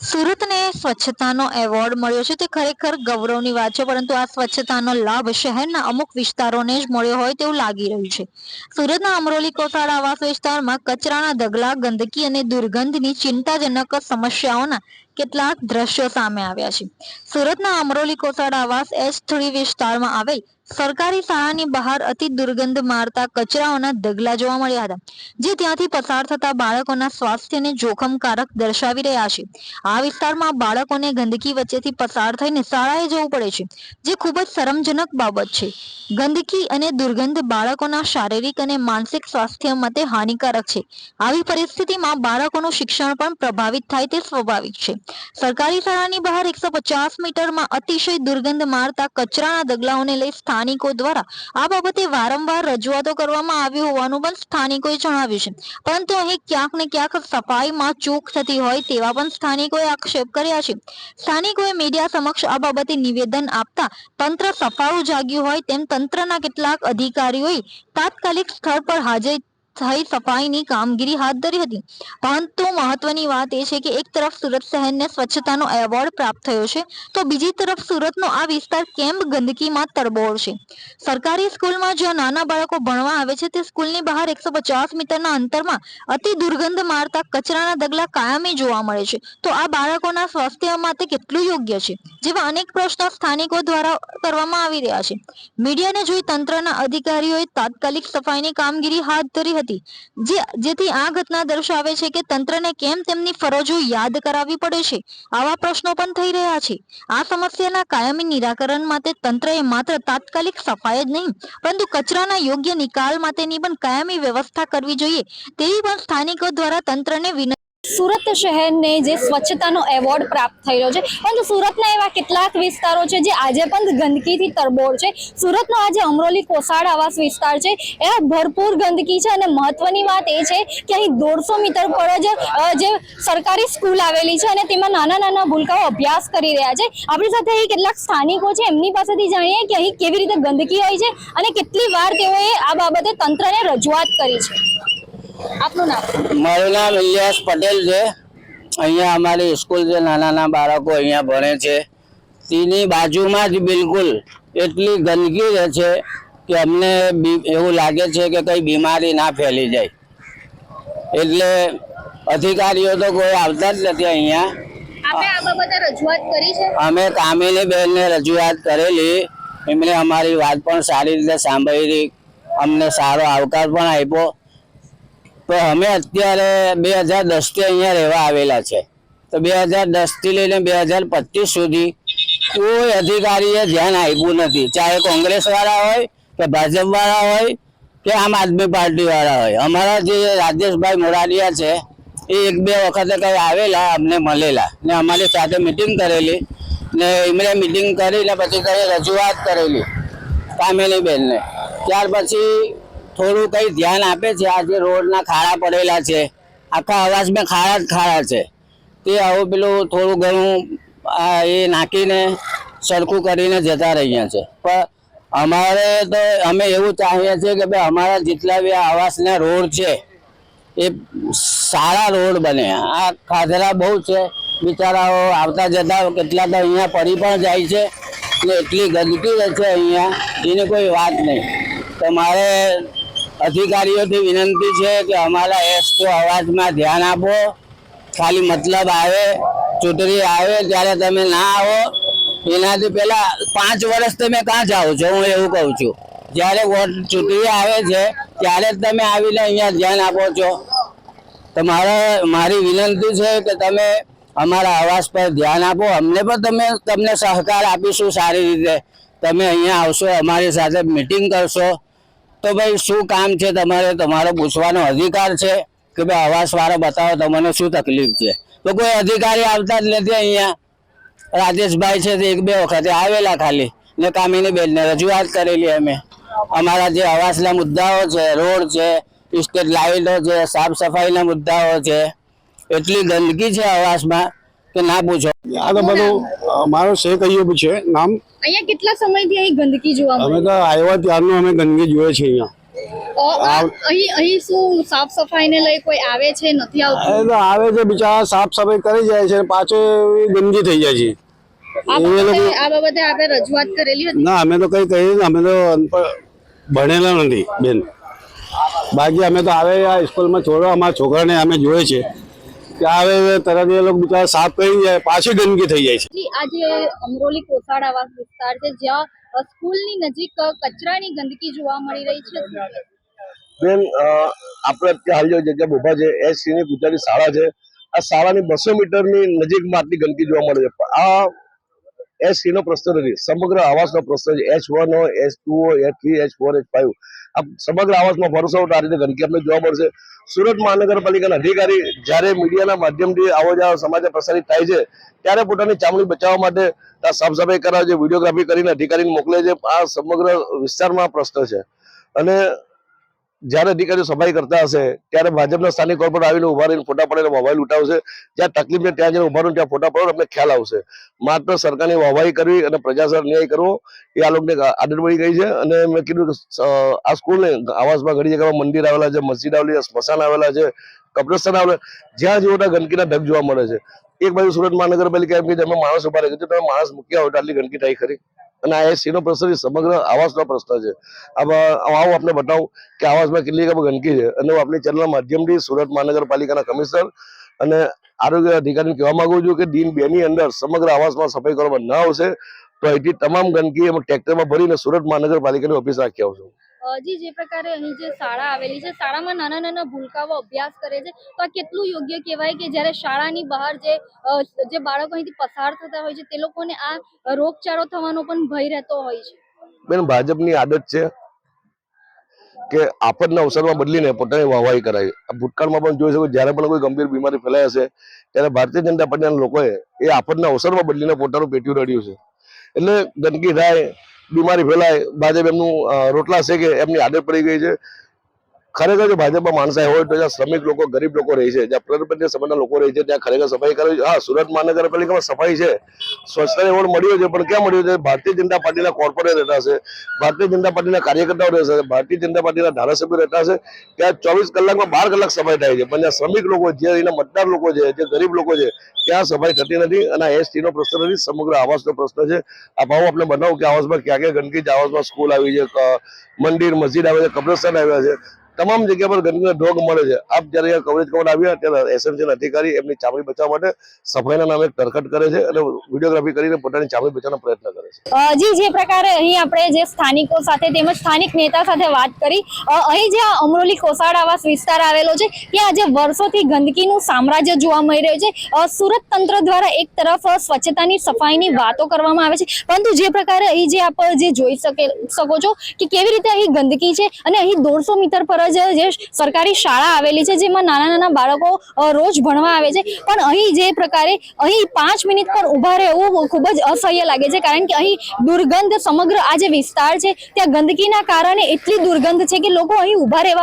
સુરતને સ્વચ્છતાનો એવોર્ડ મળ્યો છે. તે ખરેખર ગૌરવની વાત છે, પરંતુ આ સ્વચ્છતાનો લાભ શહેરના અમુક વિસ્તારોને જ મળ્યો હોય તેવું લાગી રહ્યું છે. સુરતના અમરોલી કોસાડ આવાસ વિસ્તારમાં કચરાના ઢગલા, ગંદકી અને દુર્ગંધની ચિંતાજનક સમસ્યાઓના કેટલાક દ્રશ્યો સામે આવ્યા છે. સુરતના અમરોલી કોસાડ આવાસ એસ થ્રી વિસ્તારમાં આવેલ સરકારી શાળાની બહાર અતિ દુર્ગંધ મારતા કચરાઓના ઢગલા જોવા મળ્યા હતા, જે ત્યાંથી પસાર થતા બાળકોના સ્વાસ્થ્યને જોખમકારક દર્શાવી રહ્યા છે. આ વિસ્તારમાં બાળકોને ગંદકી વચ્ચેથી પસાર થઈને શાળાએ જવું પડે છે, જે ખૂબ જ શરમજનક બાબત છે. ગંદકી અને દુર્ગંધ બાળકોના શારીરિક અને માનસિક સ્વાસ્થ્ય માટે હાનિકારક છે. આવી પરિસ્થિતિમાં બાળકોનું શિક્ષણ પણ પ્રભાવિત થાય તે સ્વાભાવિક છે. સરકારી શાળાની બહાર એકસો પચાસ મીટરમાં અતિશય દુર્ગંધ મારતા કચરાના દગલાઓને લઈ સ્થાનિકો દ્વારા આ બાબતે વારંવાર રજૂઆતો કરવામાં આવી હોવાનું પણ સ્થાનિકોએ જણાવ્યું છે. પરંતુ અહીં ક્યાંક ને ક્યાંક સફાઈમાં ચૂક થતી હોય તેવા પણ સ્થાનિકોએ આક્ષેપ કર્યા છે. સ્થાનિકોએ મીડિયા સમક્ષ આ બાબતે નિવેદન આપતા તંત્ર સફાળું જાગ્યું હોય તેમ તંત્રના કેટલાક અધિકારીઓએ તાત્કાલિક સ્થળ પર હાજર થઈ સફાઈની કામગીરી હાથ ધરી હતી. પરંતુ મહત્વની વાત એ છે કે એક તરફ સુરત શહેરને સ્વચ્છતાનો એવોર્ડ પ્રાપ્ત થયો છે, તો બીજી તરફ સુરતનો આ વિસ્તાર કેમ ગંદકીમાં તરબોળ છે. સરકારી સ્કૂલમાં જ્યાં નાના બાળકો ભણવા આવે છે, તે સ્કૂલની બહાર એકસો પચાસ મીટરના અંતરમાં અતિ દુર્ગંધ મારતા કચરાના ડગલા કાયમી જોવા મળે છે. તો આ બાળકોના સ્વાસ્થ્ય માટે કેટલું યોગ્ય છે? જેવા અનેક પ્રશ્નો સ્થાનિકો દ્વારા કરવામાં આવી રહ્યા છે. મીડિયાને જોઈ તંત્રના અધિકારીઓએ તાત્કાલિક સફાઈની કામગીરી હાથ ધરી જે, જેથી આ ઘટના દર્શાવે છે કે તંત્રને કેમ તેમની ફરજો યાદ કરાવવી પડે છે? આવા પ્રશ્નો પણ થઈ રહ્યા છે. આ સમસ્યાના કાયમી નિરાકરણ માટે તંત્રએ માત્ર તાત્કાલિક સફાઈ જ નહીં, પરંતુ કચરાના યોગ્ય નિકાલ માટેની પણ કાયમી વ્યવસ્થા કરવી જોઈએ. તેવી પણ સ્થાનિકો દ્વારા તંત્રને વિનંતી સુરત શહેરને જે સ્વચ્છતાનો એવોર્ડ પ્રાપ્ત થયેલો છે, પરંતુ સુરતના એવા કેટલાક વિસ્તારો છે જે આજે પણ ગંદકીથી તરબોળ છે. સુરતનો આજે અમરોલી કોસાડ આવાસ વિસ્તાર છે એ ભરપૂર ગંદકી છે અને મહત્વની વાત એ છે કે અહીં દોઢસો મીટર પર જ જે સરકારી સ્કૂલ આવેલી છે અને તેમાં નાના નાના ભૂલકાઓ અભ્યાસ કરી રહ્યા છે. આપણી સાથે અહીં કેટલાક સ્થાનિકો છે, એમની પાસેથી જાણીએ કે અહીં કેવી રીતે ગંદકી હોય છે અને કેટલી વાર તેઓએ આ બાબતે તંત્રને રજૂઆત કરી છે. આપનું નામ? મારું નામ ઇલિયાસ પટેલ છે. અહીંયા અમારી સ્કૂલ છે નાના નાના બાળકો અહીંયા ભણે છે. તેની બાજુમાં જ બિલકુલ એટલી ગંદકી રહે છે કે અમને એવું લાગે છે કે કઈ બીમારી ના ફેલી જાય. એટલે અધિકારીઓ તો કોઈ આવતા જ નથી અહીંયા. અમે કામિની બેનને રજૂઆત કરેલી. એમણે અમારી વાત પણ સારી રીતે સાંભળી. અમને સારો આવકાર પણ આપ્યો. તો અમે અત્યારે બે હજાર દસથી અહીંયા રહેવા આવેલા છે. તો બે હજાર દસથી લઈને બે હજાર પચીસ સુધી કોઈ અધિકારીએ ધ્યાન આપ્યું નથી. ચાહે કોંગ્રેસ વાળા હોય, કે ભાજપ વાળા હોય, કે આમ આદમી પાર્ટી વાળા હોય. અમારા જે રાજેશભાઈ મોરારિયા છે, એ એક બે વખતે કઈ આવેલા, અમને મળેલા. ને અમારી સાથે મિટિંગ કરેલી. ને એમણે મિટિંગ કરીને પછી કઈ રજૂઆત કરેલી કામિની બેનને ત્યાર પછી થોડું કઈ ધ્યાન આપે છે. આ જે રોડના ખાડા પડેલા છે, આખા અવાજમાં ખાડા જ ખાડા છે. તે આવું પેલું થોડું ઘણું એ નાખીને સરખું કરીને જતા રહ્યા છે. પણ અમારે તો, અમે એવું ચાહીએ છીએ કે ભાઈ અમારા જેટલા બી આવાસના રોડ છે, એ સારા રોડ બને. આ ખાધરા બહુ છે. બિચારાઓ આવતા જતા કેટલા તો અહીંયા પડી પણ જાય છે ને એટલી ગંદકી રહે છે અહીંયા. એની કોઈ વાત નહીં. તો મારે અધિકારીઓથી વિનંતી છે કે અમારા એસતો અવાજમાં ધ્યાન આપો. ખાલી મતલબ આવે, ચૂંટણી આવે, ત્યારે તમે ના આવો. એનાથી પહેલા પાંચ વર્ષ તમે કાં જાઓ છો, હું એવું કહું છું. જ્યારે વોટ ચૂંટણી આવે છે, ત્યારે જ તમે આવીને અહીંયા ધ્યાન આપો છો. તો મારે, મારી વિનંતી છે કે તમે અમારા અવાજ પર ધ્યાન આપો. અમને પણ તમે, તમને સહકાર આપીશું સારી રીતે. તમે અહીંયા આવશો, અમારી સાથે મિટિંગ કરશો. તો ભાઈ, શું કામ છે તમારે? તમારો પૂછવાનો અધિકાર છે? કે ભાઈ અવાજ વાળો બતાવો, તમને શું તકલીફ છે? તો કોઈ અધિકારી આવતા જ નથી અહીંયા. રાજેશભાઈ છે તે એક બે વખતે આવેલા ખાલી. ને કામિની બેનને રજૂઆત કરેલી અમે. અમારા જે અવાસના મુદ્દાઓ છે, રોડ છે, સ્ટેટ લાઇટો છે, સાફ સફાઈના મુદ્દાઓ છે, એટલી ગંદકી છે આવાસમાં કે ના પૂછો. આ તો બધું મારો શેખ અયુબ છે. નામ અહીંયા કેટલા સમયથી અહીં ગંદકી જોવા મળે? અમે તો આવ્યા ત્યારનું અમે ગંદકી જોઈએ છીએ અહીંયા. અહીં અહીં શું સાફ સફાઈને લઈ કોઈ આવે છે? નથી એ તો આવે છે બિચારા સાફ સફાઈ કરી જાય છે પાછો ગંદકી થઈ જાય છે. આ બાબતે આપણે રજૂઆત કરેલી હતી? ના અમે તો કઈ કહીએ ને અમે તો ભણેલા નથી બેન. બાકી અમે તો આવે આ સ્કૂલમાં છોડવા અમારા છોકરાને અમે જોઈએ છે આવે તરત એ લોકો બિચારા સાફ કરી જાય પાછી ગંદકી થઈ જાય છે. આ આજે અમરોલી કોસાડ આવાસ વિસ્તાર છે જ્યાં સ્કૂલની નજીક કચરાની ગંદકી જોવા મળી રહી છે. બેન અ, આપણે અત્યારે હાલ જે જગ્યા ઊભા છે એ ની ગુજરાતી શાળા છે. આ શાળાની બસો મીટરની નજીકમાં આટલી ગંદકી જોવા મળે છે. પણ આ એચ સી નો પ્રશ્ન નથી. સમગ્ર આવાસનો પ્રશ્ન છે. એચ વન હોય, એચ ટુ હોય, H three, H four, H five. આ સમગ્ર આવાસમાં ભરોસો આ રીતે ગંદકી આપણે જોવા મળશે, સુરત મહાનગરપાલિકાના અધિકારી જ્યારે મીડિયાના માધ્યમથી આવો જાવ સમાચાર પ્રસારિત થાય છે, ત્યારે પોતાની ચામડી બચાવવા માટે આ સાફ સફાઈ કરાવે છે વિડીયોગ્રાફી કરીને અધિકારીને મોકલે છે. આ સમગ્ર વિસ્તારમાં પ્રશ્ન છે. અને જ્યારે અધિકારીઓ સફાઈ કરતા હશે, ત્યારે ભાજપના સ્થાનિક કોર્પોરેટ આવીને ઊભા રહીને ફોટા પડે મોબાઈલ ઉઠાવશે. જ્યાં તકલીફ ને ત્યાં જઈને ઊભા રહીને ત્યાં ફોટા પડો અમને ખ્યાલ આવશે. માત્ર સરકારની વાહવાહી કરવી અને પ્રજાસર ન્યાય કરવો, એ આ લોકોને આદત પડી ગઈ છે. અને મેં કીધું આ સ્કૂલને આવાસમાં ઘણી જગ્યામાં મંદિર આવેલા છે, મસ્જિદ આવેલી છે, સ્મશાન આવેલા છે, કબ્રસ્તાન આવેલા જ્યાં જેવો ગંદકીના ઢગ જોવા મળે છે. એક બાજુ સુરત મહાનગરપાલિકા એમ કે તમે માણસ ઊભા રહી તમે માણસ મૂક્યા હોય તો આટલી ગંદકી થાય ખરી. અને આ એસીનો પ્રશ્ન સમગ્ર આવાસનો પ્રશ્ન છે. આમાં આવું આપણે બતાવું કે આવાસમાં કેટલી ગંદકી છે. અને હું આપણી ચેનલના માધ્યમથી સુરત મહાનગરપાલિકાના કમિશનર અને આરોગ્ય અધિકારીને કહેવા માંગુ છું કે દિન બે ની અંદર સમગ્ર આવાસમાં સફાઈ કરવામાં ન આવશે, તો અહીંથી તમામ ગંદકી ટ્રેક્ટરમાં ભરીને સુરત મહાનગરપાલિકાની ઓફિસ રાખી આવશું. જી, જે પ્રકારે અહીં જે શાળા આવેલી છે, શાળામાં નાના નાના ભૂલકાઓ અભ્યાસ કરે છે, તો આ કેટલું યોગ્ય કહેવાય કે જ્યારે શાળાની બહાર જે જે બાળકો અહીંથી પસાર થતા હોય છે, તે લોકોને આ રોગચાળો થવાનો પણ ભય રહેતો હોય છે? બેન, ભાજપની આદત છે કે આફતના અવસરમાં બદલીને પોતાની વાહવાહી કરાય આ ભૂતકાળમાં પણ જોઈ શકો જ્યારે પણ કોઈ ગંભીર બીમારી ફેલાય હશે, ત્યારે ભારતીય જનતા પાર્ટીના લોકોએ એ આફતના અવસરમાં બદલીને પોતાનું પેટ્યું રડ્યું છે. એટલે ગંદકી થાય બીમારી ફેલાય ભાજપ એમનું રોટલા શેકે એમની આદત પડી ગઈ છે. ખરેખર જો ભાજપમાં માણસાઈ હોય તો જ્યાં શ્રમિક લોકો, ગરીબ લોકો રહે છે, જ્યાં પ્રગતિપંથી સમાજના લોકો રહે છે, ત્યાં ખરેખર સફાઈ કરવી હા, સુરત મહાનગરપાલિકામાં સફાઈ છે. સ્વચ્છતા એવોર્ડ મળ્યો છે, પણ ક્યાં મળ્યો છે? ભારતીય જનતા પાર્ટીના કોર્પોરેટ રહેતા છે ભારતીય જનતા પાર્ટીના કાર્યકર્તાઓ રહેશે ભારતીય જનતા પાર્ટીના ધારાસભ્યો રહેતા છે ત્યાં ચોવીસ કલાકમાં બાર કલાક સફાઈ થાય છે. પણ જ્યાં શ્રમિક લોકો જે એના મતદાર લોકો છે, જે ગરીબ લોકો છે, ત્યાં સફાઈ થતી નથી અને આ એસટી નો પ્રશ્ન નથી, સમગ્ર આવાસનો પ્રશ્ન છે. આ ભાવ આપણે બનાવું કે આવાસમાં ક્યાં ક્યાં ગંદકી છે? આવાસમાં સ્કૂલ આવી છે મંદિર, મસ્જિદ આવે છે, કબ્રસ્તાન આવ્યા છે. તમામ જગ્યા પર ગંદકીનો ઢોગ મળે છે. આપ જ્યારે કવરેજ કરવા આવ્યા ત્યારે એસએમસી અધિકારી એમની ચામડી બચાવવા માટે સફાઈના નામે તરકટ કરે છે અને વિડીયોગ્રાફી કરીને પોતાની ચામડી બચાવવાનો પ્રયત્ન કરે છે. જી, જે પ્રકારે અહીં આપણે જે સ્થાનિકો સાથે તેમજ સ્થાનિક નેતા સાથે વાત કરી અહીં જે અમરોલી કોસાડ આવાસ વિસ્તાર આવેલો છે, ત્યાં આજે વર્ષોથી ગંદકીનું સામ્રાજ્ય જોવા મળી રહ્યું છે. સુરત તંત્ર દ્વારા એક તરફ સ્વચ્છતાની સફાઈની વાતો કરવામાં આવે છે, પરંતુ જે પ્રકારે અહીં જે આપ જે જોઈ શકે, શકો છો કે કેવી રીતે અહીં ગંદકી છે અને અહીં દોઢસો મીટર પર જ જે સરકારી શાળા આવેલી છે, જેમાં નાના નાના બાળકો રોજ ભણવા આવે છે. પણ અહીં જે પ્રકારે, અહીં પાંચ મિનિટ પર ઊભા રહેવું ખૂબ જ અસહ્ય લાગે છે, કારણ કે અહીં દુર્ગંધ સમગ્ર આ જે વિસ્તાર છે, ત્યાં ગંદકીના કારણે એટલી દુર્ગંધ છે કે લોકો અહીં ઊભા રહેવા